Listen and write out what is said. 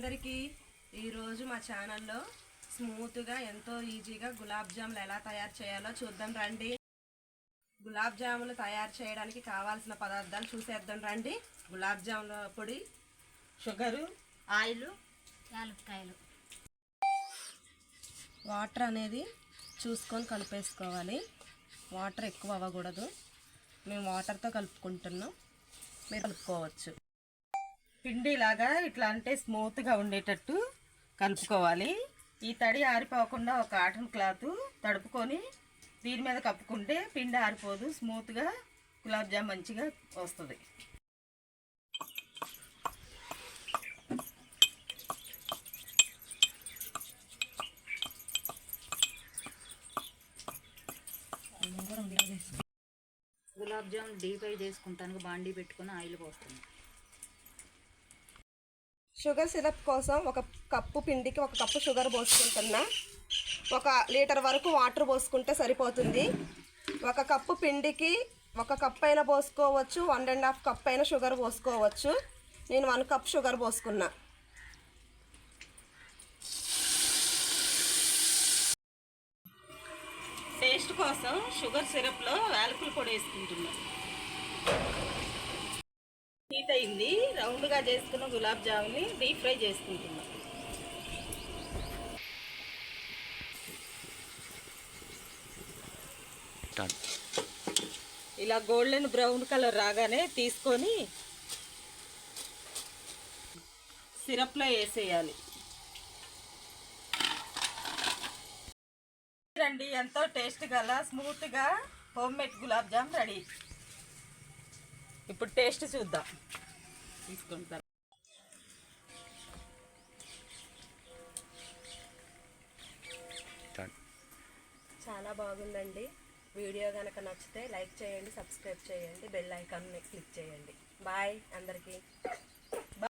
అందరికీ ఈరోజు మా ఛానల్లో స్మూత్గా ఎంతో ఈజీగా గులాబ్ జాములు ఎలా తయారు చేయాలో చూద్దాం రండి. గులాబ్ జాములు తయారు చేయడానికి కావాల్సిన పదార్థాలు చూసేద్దాం రండి. గులాబ్ జాముల పొడి షుగరు ఆయిల్ యాలక్కాయలు. వాటర్ అనేది చూసుకొని కలిపేసుకోవాలి. వాటర్ ఎక్కువ అవ్వకూడదు. మేము వాటర్తో కలుపుకుంటున్నాం. మీరు కలుపుకోవచ్చు. పిండిలాగా ఇట్లా అంటే స్మూత్గా ఉండేటట్టు కలుపుకోవాలి. ఈ తడి ఆరిపోకుండా ఒక కాటన్ క్లాత్ తడుపుకొని దీని మీద కప్పుకుంటే పిండి ఆరిపోదు స్మూత్గా గులాబ్ జామ్ మంచిగా వస్తుంది. గులాబ్ జామ్ డీప్ ఫ్రై చేసుకుంటానికి బాండీ పెట్టుకొని ఆయిల్ పోస్తుంది. షుగర్ సిరప్ కోసం ఒక కప్పు పిండికి ఒక కప్పు షుగర్ పోసుకుంటున్నా. ఒక లీటర్ వరకు వాటర్ పోసుకుంటే సరిపోతుంది. ఒక కప్పు పిండికి ఒక కప్ అయినా పోసుకోవచ్చు వన్ అండ్ హాఫ్ కప్ అయినా షుగర్ పోసుకోవచ్చు. నేను వన్ కప్ షుగర్ పోసుకున్నా. టేస్ట్ కోసం షుగర్ సిరప్లో యాలకుల పొడి వేసుకుంటున్నాను అయింది. రౌండ్గా చేసుకున్న గులాబ్ జాముని డీప్ ఫ్రై చేసుకుంటున్నాం. ఇలా గోల్డెన్ బ్రౌన్ కలర్ రాగానే తీసుకొని సిరప్లో వేసేయాలి. రండి ఎంతో టేస్ట్ గల స్మూత్గా home made gulab jam ready. ఇప్పుడు టేస్ట్ చూద్దాం. తీసుకుంటాను చాలా బాగుందండి. వీడియో కనుక నచ్చితే లైక్ చేయండి సబ్స్క్రైబ్ చేయండి బెల్ ఐకాన్ని క్లిక్ చేయండి. బాయ్ అందరికీ.